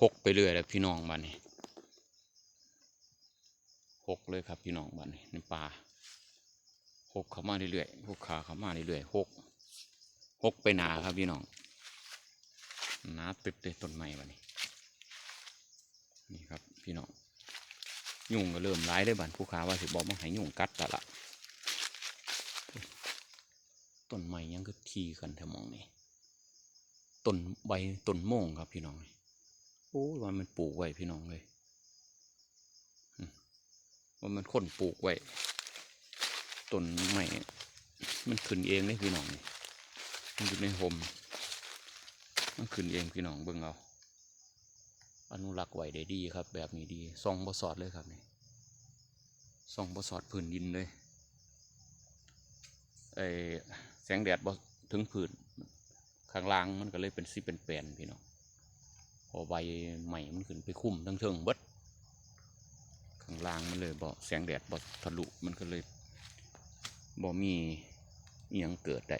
หกไปเรื่อยแล้วพี่น้องบ้านนี้หกเลยครับพี่น้องบ้านนี้ในป่าหกเข้ามาเรื่อยๆหกขาเข้ามาเรื่อยๆหกหกไปหนาครับพี่น้องหนาตึกเลยต้นไม้บ้านนี้นี่ครับพี่น้องยุ่งก็เริ่มร้ายได้บ้านผู้ค้าว่าสิบอกมาให้ยุ่งกัดและละต้นไม้ยังก็ทีกันแถมองนี่ต้นใบต้นโม่งครับพี่น้องโอ้ยว่ามันปลูกไว้พี่น้องเลยว่ามันคนปลูกไว้ต้นไม้มันขึ้นเองเลยพี่น้องนี่มันอยู่ในห่มมันขึ้นเองพี่น้องเบิ่งเอาอนุรักษ์ไว้ได้ดีครับ แบบนี้ดีส่องบอสอดเลยครับนี่ส่องบอสอดพื้นดินเลยไอแสงแดดบ่ถึงพื้นข้างล่างมันก็เลยเป็นสีเป็นแปลนพี่น้อง อใบใหม่มันขึ้นไปคุ้มทั้งเทิงเบิดข้างล่างมันเลยบ่แสงแดดบ่ทะลุมันก็เลยบ่มีเอียงเกิดได้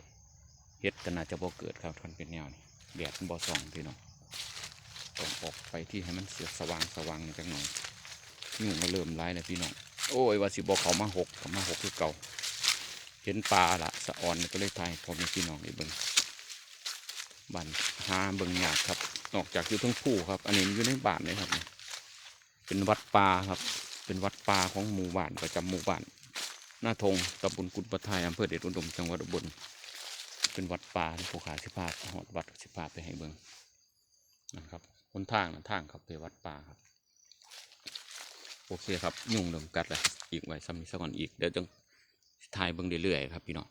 เฮ็ดก็น่าจะบ่เกิดครับทันเป็นแนวนี้แดดมันบ่ส่องพี่น้องต้องออกไปที่ให้มันเสียสว่างสว่างจังหน่อยยุ่งก็เริ่มร้ายแล้วพี่น้องโอ้ยว่าสิบอกเขามาหกเขามาหกคือเก่าเห็นปลาละสะออนก็เลยทายพอมีพี่น้องได้เบิ่ง บ้านหาเบิ่งยากครับ นอกจากอยู่ทั้งผู้ครับ อันนี้อยู่ในบ้านเลยครับ เป็นวัดป่าครับ เป็นวัดป่าของหมู่บ้านประจำหมู่บ้านหน้าทงตำบลกุฎปะทายอำเภอเดชอุดมจังหวัดอุบลเป็นวัดป่าที่ผู้ขาสิพาหอดวัดสิพาไปให้เบิ่งนะครับหนทางนะทางครับไปวัดป่าครับ โอเคครับยุ่งเริ่มกัดแล้วอีกไว้ซ้ำนี้สักก่อนอีกเดี๋ยวจะถ่ายเบิ่งเรื่อยๆครับพี่น้อง